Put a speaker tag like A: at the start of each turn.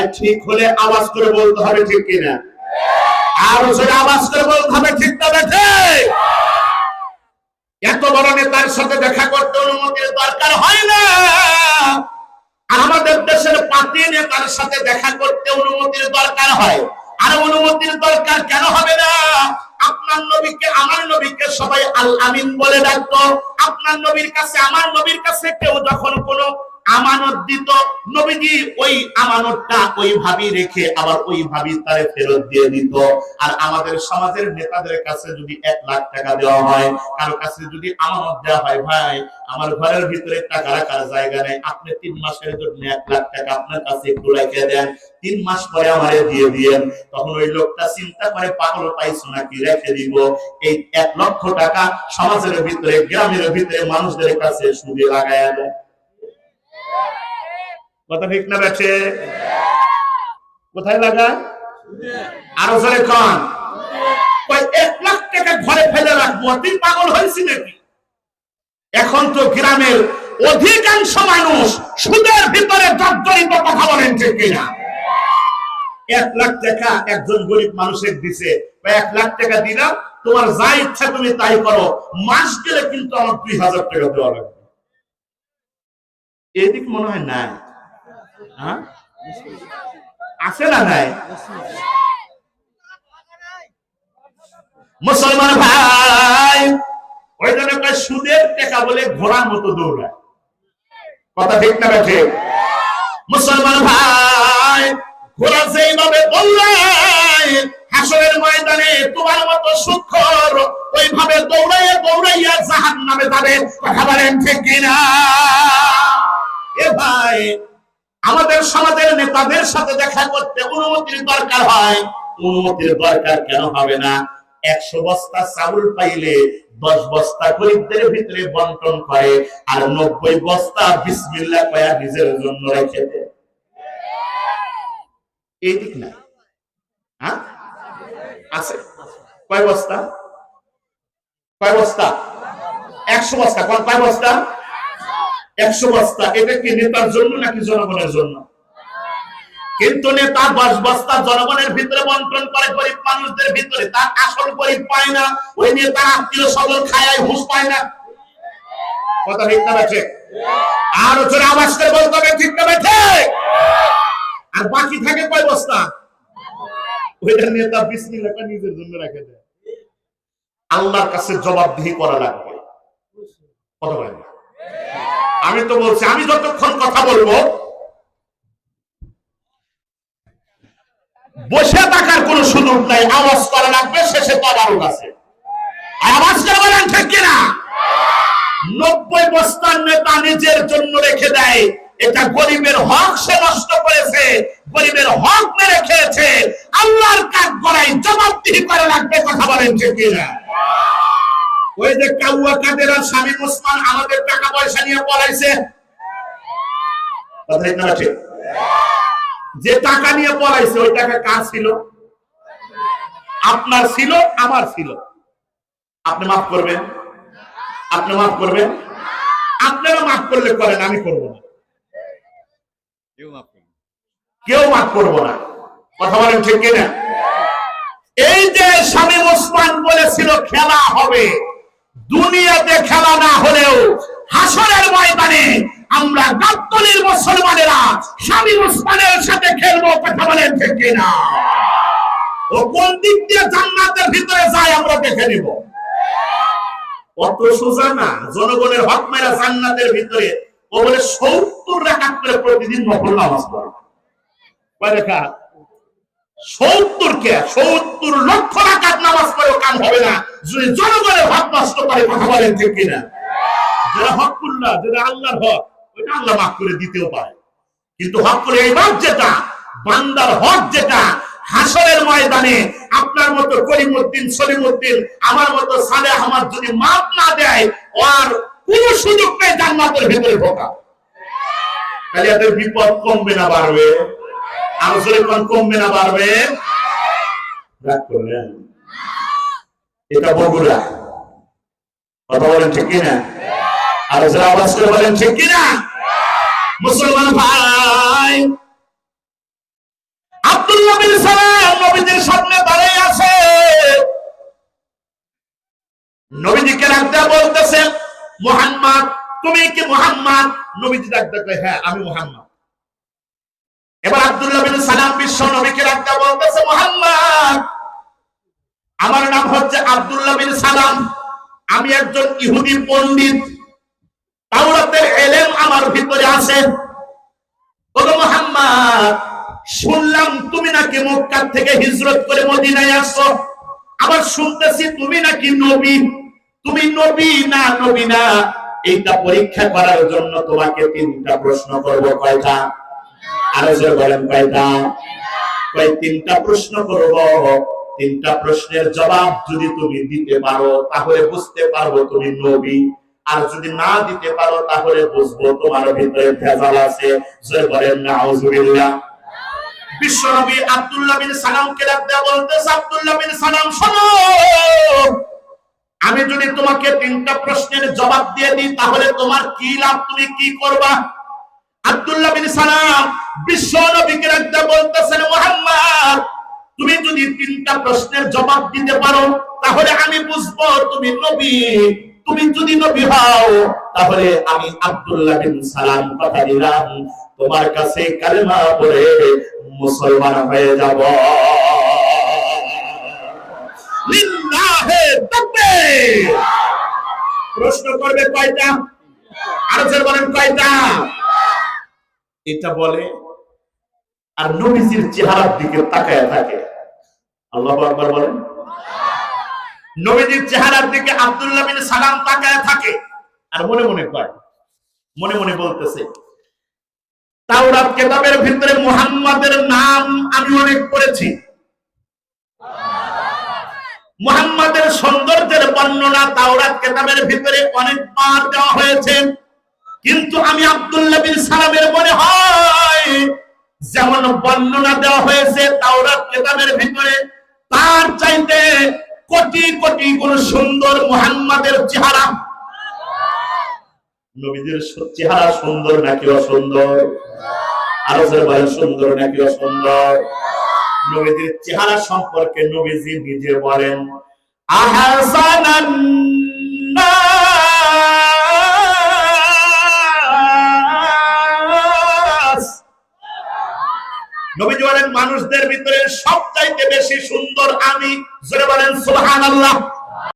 A: তাই ঠিক হলে আওয়াজ করে বলতে হবে ঠিক কিনা? আর জোরে আওয়াজ করে বলতে হবে ঠিক না বেঠে এত বড় নেতার সাথে দেখা করতে অনুমতির দরকার হয় না। আমাদের দেশের পাতি নেতার সাথে দেখা করতে অনুমতির দরকার হয়। আর অনুমতির দরকার কেন হবে না? আপনার নবীকে, আমার নবীকে সবাই আল আমিন বলে ডাকতো। আপনার নবীর কাছে, আমার নবীর কাছে কেউ যখন কোনো আমানত দিত নবীজি ওই আমানতটা ওইভাবেই রেখে আবার ওইভাবেই তারে ফেরত দিয়ে দিত। আর আমাদের সমাজের নেতাদের কাছে যদি এক লাখ টাকা দেওয়া হয়, কারও কাছে যদি আমানত দেওয়া হয়, ভাই, আমার ঘরের ভিতরে টাকা রাখার জায়গা নেই, আপনি তিন মাসের জন্য এক লাখ টাকা আপনার কাছে একটু রেখে দেন, তিন মাস পরে আমারে দিয়ে দিয়েন। তখন ওই লোকটা চিন্তা করে পাগল পাইছো নাকি, রেখে দিব। এই এক লক্ষ টাকা সমাজের ভিতরে, গ্রামের ভিতরে মানুষদের কাছে সুদে লাগায় দেয়। কথা ঠিক না বেছে কোথায় লাগা? আরও জোরে কন। এক লাখ টাকা ঘরে ফেলে রাখব। তুই পাগল হয়েছি নাকি? এখন তো গ্রামের অধিকাংশ মানুষ সুদের ভিতরে জর্জরিত কথা বলেন, ঠিক কিনা? এক লাখ টাকা একজন গরিব মানুষের দিছে। বা এক লাখ টাকা দিলাম, তোমার যা ইচ্ছা তুমি তাই করো। মাস গেলে কিন্তু আমার দুই হাজার টাকা দেওয়া লাগবে। এদিক মনে হয় নাই? আছে না নাই? মুসলমান ভাই, ওই জন্য একটা সুদের টাকা বলে ঘোড়ার মতো দৌড়ায়। কথা ঠিক না বেঠে মুসলমান ভাই, ঘোড়া যেইভাবে দৌড়ায়, হাসরের ময়দানে তোমার মতো সুখর, ওইভাবে দৌড়াইয়া দৌড়াইয়া জাহান নামে যাবে। কথা বলেন ঠিক কিনা? এ ভাই আমাদের সমাজের নেতাদের সাথে দেখা করতে অনুমতির দরকার হয়। অনুমতির দরকার কেন হবে না? একশো বস্তা চাউল পাইলে দশ বস্তা গরিবদের ভিতরে বন্টন করে আর নব্বই বস্তা বিসমিল্লা কয়া নিজের জন্য রেখে দেয়। এই দিক না? হ্যাঁ? আছে? কয় বস্তা? কয় বস্তা? একশো বস্তা। কয় কয় বস্তা? একশো বস্তা, এটা কি নেতার জন্য নাকি জনগণের জন্য? কিন্তু নেতা দশ বস্তা জনগণের ভিতরে বন্টন করে, গরিব মানুষদের ভিতরে। তার আসল গরিব পায় না, ওই নেতার আত্মীয় স্বজন খায়, ঘুষ পায় না। কথা ঠিক না আর জোরে আওয়াজ করে বলতে হবে, ঠিক না আর বাকি থাকে কয় বস্তা? ওইটা নেতা বিসমিল্লাহটা নিজের জন্য রেখে দেয়। আল্লাহর কাছে জবাবদিহি করা লাগবে। কথা বলেন। আমি তো বলছি, আমি যতক্ষণ কথা বলব, বসে থাকার কোন সুযোগ নাই, আওয়াজ করা লাগবে, শেষে তবারও আছে। আওয়াজ বলেন, ঠিক কিনা? নব্বই বস্তার নেতা নিজের জন্য রেখে দেয়। এটা গরিবের হক, সে নষ্ট করেছে। গরিবের হক মেরে খেয়েছে। আল্লাহর কাজ করাই জবাবদিহি করা লাগবে, কথা বলেন, ঠিক কিনা? ওই যে কাউয়া কাদের আর স্বামী মুসমান আমাদের টাকা পয়সা নিয়ে পলাইছে। কথা না ঠিক? যে টাকা নিয়ে পলাইছে ওই টাকা কার ছিল? আপনার ছিল আমার ছিল। আপনি মাফ করবেন? আপনি মাফ করবেন? আপনারা মাফ করলে করেন আমি করব না। কেউ মাফ করব না। কথা বলেন ঠিক কিনা? এই যে স্বামী ওসমান বলেছিল খেলা হবে। দুনিয়াতে খেলা না হলেও হাসরের ময়দানে আমরা গাত্তলির মুসলমানেরা স্বামী ওসমানের সাথে খেলব কথা বলেন ঠিক কিনা? ও কোন দিক দিয়ে জান্নাতের ভিতরে যায় আমরা দেখে নিব। অত সোজা না, জনগণের হক মেরা জান্নাতের ভিতরে ও বলে সত্তর রাখাত করে প্রতিদিন নফল নামাজ কয় রাকাত? বান্দার হক যেটা, হাসরের ময়দানে আপনার মতো করিমউদ্দিন সলিমউদ্দিন আমার মতো সালে আমার যদি মাপ না দেয় আর কোন সুযোগ নেই জান্নাতের ভিতরে ঢোকা। তাহলে এদের বিপদ কমবে না, বাড়বে। আলোচনা কোন না এটা বলেন আর বলেন মুসলমান ভাই রাখতে বলতেছে, মোহাম্মদ, তুমি কি মোহাম্মদ? নবীজি ডাকতে কয় হ্যাঁ আমি মোহাম্মদ। এবার আব্দুল্লাহ বিন সালাম বিশ্ব নবীকে রাখতে বলতেছে, মোহাম্মদ, আমার নাম হচ্ছে আব্দুল্লাহ বিন সালাম। আমি একজন ইহুদি পণ্ডিত। তাওরাতের এলেম আমার ভিতরে আছে। ওগো মোহাম্মদ, শুনলাম তুমি নাকি মক্কা থেকে হিজরত করে মদিনায় আসছো। আবার শুনতেছি তুমি নাকি নবী। তুমি নবী না নবী না এইটা পরীক্ষা করার জন্য তোমাকে তিনটা প্রশ্ন করব, কয়টা? জবাব যদি তুমি দিতে পারো, তাহলে বুঝতে পারব তুমি নবী। আর যদি না দিতে পারো, তাহলে বুঝব তোমার ভিতরে ভেজাল আছে। জোর বলেন শোনো। আমি যদি তোমাকে তিনটা প্রশ্নের জবাব দিয়ে দিই, তাহলে তোমার কি লাভ? তুমি কি করবা? আব্দুল্লাহ বিন সালাম তুমি যদি তিনটা প্রশ্নের জবাব দিতে পারো, তাহলে আমি বুঝব তুমি নবী। তুমি যদি নবী হও, তাহলে আমি আব্দুল্লাহ সালাম কথা দিলাম। তোমার কাছে কালেমা পড়ে মুসলমান হয়ে যাব। প্রশ্ন করবে কয়টা? আর বলেন কয়টা? এটা বলে আর নবীজির চেহারার দিকে তাকায় থাকে। আল্লাহ আকবার বলেন। নবীজির চেহারার দিকে আব্দুল্লাহ বিন সালাম তাকায় থাকে আর মনে মনে কয়, মনে মনে বলতেছে, তাওরাত কেতাবের ভিতরে মুহাম্মাদের নাম আমি অনেক করেছি। মুহাম্মাদের সৌন্দর্যের বর্ণনা তাওরাত কেতাবের ভিতরে অনেক বার দেওয়া হয়েছে। কিন্তু আমি আব্দুল্লাহ বিন সালামের মনে হয় যেমন বর্ণনা দেওয়া হয়েছে তাওরাত কেতাবের ভিতরে, তার চাইতে কোটি কোটি গুণ সুন্দর মুহাম্মাদের চেহারা। নবীদের চেহারা সুন্দর নাকি অসুন্দর? আরও জোরে বলেন, সুন্দর নাকি অসুন্দর? নবীদের চেহারা সম্পর্কে নবীজি নিজে বলেন, আহাসানান মানুষদের ভিতরে সবচাইতে বেশি সুন্দর আমি জোরে বলেন সুবহানাল্লাহ।